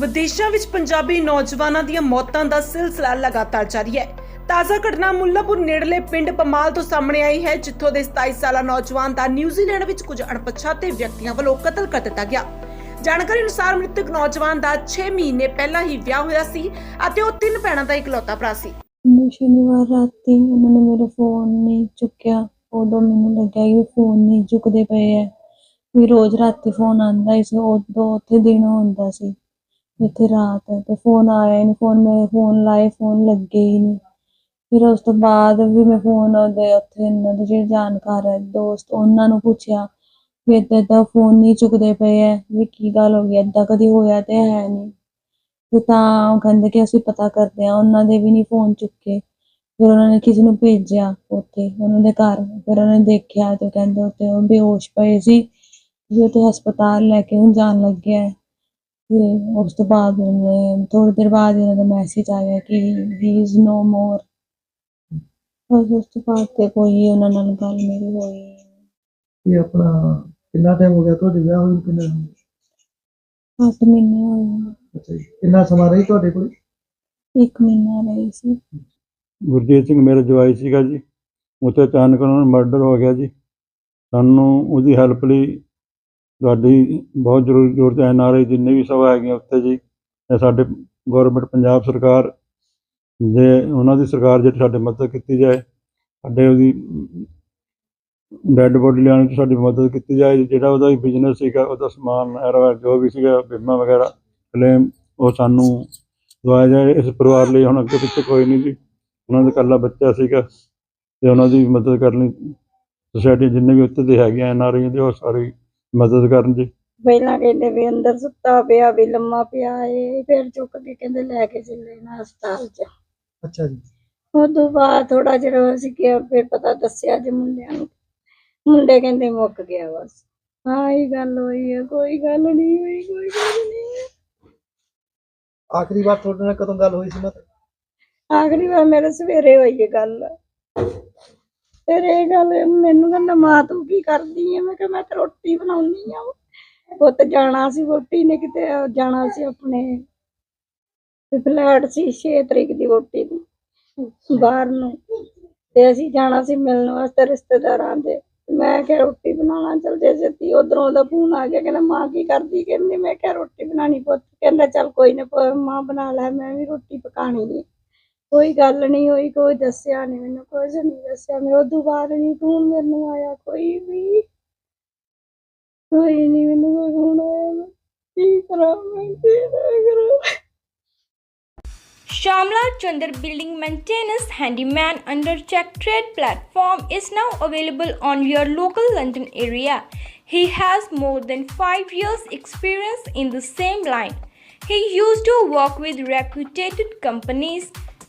ਵਿਦੇਸ਼ਾਂ ਵਿੱਚ ਪੰਜਾਬੀ ਨੌਜਵਾਨਾਂ ਦੀਆਂ ਮੌਤਾਂ ਦਾ ਸਿਲਸਿਲਾ ਲਗਾਤਾਰ ਜਾਰੀ ਹੈ। ਤਾਜ਼ਾ ਘਟਨਾ ਮੁੱਲਾਪੁਰ ਨੇੜਲੇ ਪਿੰਡ ਪਮਾਲ ਤੋਂ ਸਾਹਮਣੇ ਆਈ ਹੈ, ਜਿੱਥੋਂ ਦੇ 27 ਸਾਲਾ ਨੌਜਵਾਨ ਦਾ ਨਿਊਜ਼ੀਲੈਂਡ ਵਿੱਚ ਕੁਝ ਅਣਪਛਾਤੇ ਵਿਅਕਤੀਆਂ ਵੱਲੋਂ ਕਤਲ ਕਰ ਦਿੱਤਾ ਗਿਆ। ਜਾਣਕਾਰੀ ਅਨੁਸਾਰ ਮ੍ਰਿਤਕ ਨੌਜਵਾਨ ਦਾ 6 ਮਹੀਨੇ ਪਹਿਲਾਂ ਹੀ ਵਿਆਹ ਹੋਇਆ ਸੀ ਅਤੇ ਉਹ ਤਿੰਨ ਭੈਣਾਂ ਦਾ ਇਕਲੌਤਾ ਭਰਾ ਸੀ। ਸ਼ਨੀਵਾਰ ਰਾਤੀ ਉਹਨਾਂ ਨੇ ਮੇਰੇ ਫੋਨ ਨਹੀਂ ਚੁੱਕਿਆ। ਉਦੋਂ ਮੈਨੂੰ ਲੱਗਿਆ ਕਿ ਫੋਨ ਨਹੀਂ ਚੁੱਕਦੇ ਪਏ ਐ ਵੀ ਰੋਜ਼ ਰਾਤੀ ਫੋਨ ਆਂਦਾ ਸੀ, ਉਦੋਂ ਉੱਥੇ ਦਿਨ ਹੁੰਦਾ ਸੀ। ਇੱਥੇ ਰਾਤ ਤੇ ਫੋਨ ਆਇਆ ਹੀ ਨਹੀਂ ਫੋਨ ਮੇਰੇ ਫੋਨ ਲਾਏ ਫੋਨ ਲੱਗੇ ਹੀ ਨਹੀਂ। ਫਿਰ ਉਸ ਤੋਂ ਬਾਅਦ ਵੀ ਮੈਂ ਫੋਨ ਉਹਦੇ ਉੱਥੇ ਇਹਨਾਂ ਦੇ ਜਿਹੜੇ ਜਾਣਕਾਰ ਹੈ, ਦੋਸਤ, ਉਹਨਾਂ ਨੂੰ ਪੁੱਛਿਆ ਵੀ ਇੱਦਾਂ ਏਦਾਂ ਫੋਨ ਨਹੀਂ ਚੁੱਕਦੇ ਪਏ ਐ ਵੀ ਕੀ ਗੱਲ ਹੋ ਗਈ, ਏਦਾਂ ਕਦੀ ਹੋਇਆ ਤੇ ਹੈ ਨਹੀਂ। ਤੇ ਤਾਂ ਉਹ ਕਹਿੰਦੇ ਕਿ ਅਸੀਂ ਪਤਾ ਕਰਦੇ ਹਾਂ, ਉਹਨਾਂ ਦੇ ਵੀ ਨਹੀਂ ਫੋਨ ਚੁੱਕੇ। ਫਿਰ ਉਹਨਾਂ ਨੇ ਕਿਸੇ ਨੂੰ ਭੇਜਿਆ ਉੱਥੇ, ਉਹਨਾਂ ਦੇ ਘਰ। ਫਿਰ ਉਹਨਾਂ ਨੇ ਦੇਖਿਆ ਤੇ ਕਹਿੰਦੇ ਉੱਥੇ ਉਹ ਬੇਹੋਸ਼ ਪਏ ਸੀ, ਵੀ ਉੱਥੇ ਹਸਪਤਾਲ ਲੈ ਕੇ ਹੁਣ ਜਾਣ ਲੱਗਿਆ ਹੈ ਤੇ ਉਸ ਤੋਂ ਬਾਅਦ ਉਹਨੇ ਥੋੜੀ ਦੇਰ ਬਾਅਦ ਉਹਨਾਂ ਦਾ ਮੈਸੇਜ ਆ ਗਿਆ ਕਿ ਹੀ ਇਜ਼ ਨੋ ਮੋਰ ਬਸ ਉਸ ਤੋਂ ਬਾਅਦ ਤੇ ਕੋਈ ਉਹਨਾਂ ਨਾਲ ਗੱਲ ਮੇਰੀ ਹੋਈ। ਇਹ ਆਪਣਾ ਕਿੰਨਾ ਟਾਈਮ ਹੋ ਗਿਆ ਤੁਹਾਡੇ ਵਿਆਹ ਹੋਏ ਨੂੰ ਕਿੰਨਾ ਅੱਠ ਮਹੀਨੇ ਹੋਏ ਨੇ। ਅੱਛਾ ਜੀ। ਕਿੰਨਾ ਸਮਾਂ ਰਹੀ ਤੁਹਾਡੇ ਕੋਲ? ਇੱਕ ਮਹੀਨਾ ਰਹੀ ਸੀ। ਗੁਰਜੀਤ ਸਿੰਘ ਮੇਰਾ ਜਵਾਈ ਸੀਗਾ ਜੀ। ਉੱਥੇ ਅਚਾਨਕ ਉਹਨਾਂ ਨੂੰ ਮਰਡਰ ਹੋ ਗਿਆ ਜੀ। ਸਾਨੂੰ ਉਹਦੀ ਹੈਲਪ ਲਈ ਤੁਹਾਡੀ ਬਹੁਤ ਜ਼ਰੂਰੀ ਜ਼ਰੂਰਤ ਹੈ ਨਾਰੇ ਜਿੰਨੇ ਵੀ ਸਭਾ ਹੈਗੀਆਂ ਉੱਥੇ ਜੀ, ਇਹ ਸਾਡੇ ਗਵਰਨਮੈਂਟ ਪੰਜਾਬ ਸਰਕਾਰ ਜੇ ਉਹਨਾਂ ਦੀ ਸਰਕਾਰ ਜਿਹੜੀ ਸਾਡੇ ਮਦਦ ਕੀਤੀ ਜਾਏ, ਸਾਡੇ ਉਹਦੀ ਡੈੱਡ ਬੋਡੀ ਲਿਆਉਣ 'ਚ ਸਾਡੀ ਮਦਦ ਕੀਤੀ ਜਾਏ, ਜਿਹੜਾ ਉਹਦਾ ਬਿਜ਼ਨਸ ਸੀਗਾ, ਉਹਦਾ ਸਮਾਨ ਐਰਾ ਜੋ ਵੀ ਸੀਗਾ, ਬੀਮਾ ਵਗੈਰਾ ਕਲੇਮ ਉਹ ਸਾਨੂੰ ਦਵਾਇਆ ਜਾਏ, ਇਸ ਪਰਿਵਾਰ ਲਈ ਹੁਣ ਅੱਗੇ ਪਿੱਛੇ ਕੋਈ ਨਹੀਂ ਜੀ। ਉਹਨਾਂ ਦਾ ਇਕੱਲਾ ਬੱਚਾ ਸੀਗਾ ਤੇ ਉਹਨਾਂ ਦੀ ਮਦਦ ਕਰਨੀ ਸੋਸਾਇਟੀ ਜਿੰਨੇ ਵੀ ਉੱਤੇ ਦੇ ਹੈਗੇ ਐਨ ਆਰ ਆਈ ਦੇ, ਉਹ ਸਾਰੀ ਮਦਦ ਕਰਨ ਜੀ? ਪਹਿਲਾਂ ਕਹਿੰਦੇ ਵੀ ਅੰਦਰ ਸੁੱਤਾ ਪਿਆ ਵੀ ਲੰਮਾ ਪਿਆ ਏ ਫਿਰ ਚੁੱਕ ਕੇ ਕਹਿੰਦੇ ਲੈ ਕੇ ਚੱਲੇ ਨਾ ਹਸਪਤਾਲ ਚ। ਅੱਛਾ ਜੀ। ਉਦੋਂ ਬਾਅਦ ਥੋੜਾ ਜਿਹਾ ਅਸੀਂ ਕਿਹਾ ਫਿਰ ਪਤਾ ਦੱਸਿਆ ਜੇ ਮੁੰਡਿਆਂ ਨੂੰ। ਮੁੰਡੇ ਕਹਿੰਦੇ ਮੁੱਕ ਗਿਆ ਬਸ। ਹਾਂ ਇਹ ਗੱਲ ਹੋਈ ਹੈ ਕੋਈ ਗੱਲ ਨਹੀਂ ਹੋਈ ਕੋਈ ਗੱਲ ਨਹੀਂ ਹੋਈ। ਆਖਰੀ ਵਾਰ ਤੁਹਾਡੇ ਨਾਲ ਕਦੋਂ ਗੱਲ ਹੋਈ ਸੀ ਮਤ ਆਖਰੀ ਵਾਰ ਮੇਰੇ ਸਵੇਰੇ ਹੋਈ ਹੈ ਗੱਲ। ਫਿਰ ਇਹ ਗੱਲ ਮੈਨੂੰ ਕਹਿੰਦਾ ਮਾਂ ਤੂੰ ਕੀ ਕਰਦੀ ਹੈ ਮੈਂ ਕਿਹਾ ਮੈਂ ਤਾਂ ਰੋਟੀ ਬਣਾਉਣੀ ਆ। ਪੁੱਤ ਜਾਣਾ ਸੀ ਵੋਟੀ ਨੇ ਕਿਤੇ ਜਾਣਾ ਸੀ ਆਪਣੇ ਫਲੈਟ ਸੀ 6 ਤਰੀਕ ਦੀ ਵੋਟੀ ਦੀ ਬਾਹਰ ਨੂੰ। ਤੇ ਅਸੀਂ ਜਾਣਾ ਸੀ ਮਿਲਣ ਵਾਸਤੇ ਰਿਸ਼ਤੇਦਾਰਾਂ ਦੇ। ਮੈਂ ਕਿਹਾ ਰੋਟੀ ਬਣਾਉਣਾ ਚਲਦੇ ਸੀ ਉਧਰੋਂ ਉਹਦਾ ਫੋਨ ਆ ਗਿਆ ਕਹਿੰਦਾ ਮਾਂ ਕੀ ਕਰਦੀ ਕਹਿੰਦੀ ਮੈਂ ਕਿਹਾ ਰੋਟੀ ਬਣਾਣੀ ਪੁੱਤ। ਕਹਿੰਦਾ ਚੱਲ ਕੋਈ ਨਾ ਮਾਂ ਬਣਾ ਲੈ ਮੈਂ ਵੀ ਰੋਟੀ ਪਕਾਣੀ ਨਹੀਂ ਕੋਈ ਗੱਲ ਨਹੀਂ ਹੋਈ ਕੋਈ ਦੱਸਿਆ ਨਹੀਂ ਮੈਨੂੰ ਕੁਝ ਨਹੀਂ ਦੱਸਿਆ ਮੈਂ ਉਦੋਂ ਬਾਅਦ ਨਹੀਂ ਫੋਨ ਮੈਨੂੰ ਆਇਆ ਕੋਈ ਵੀ ਕੋਈ ਨਹੀਂ ਮੈਨੂੰ ਕੋਈ ਫੋਨ ਆਇਆ ਮੈਂ ਕੀ ਕਰਾਂ ਮੈਂ ਕੀ ਨਾ ਕਰਾਂ Shamla Chandar Building Maintenance Handyman under Check Trade platform is now available on your local London area. He has more than 5 years experience in the same line. He used to work with reputed companies,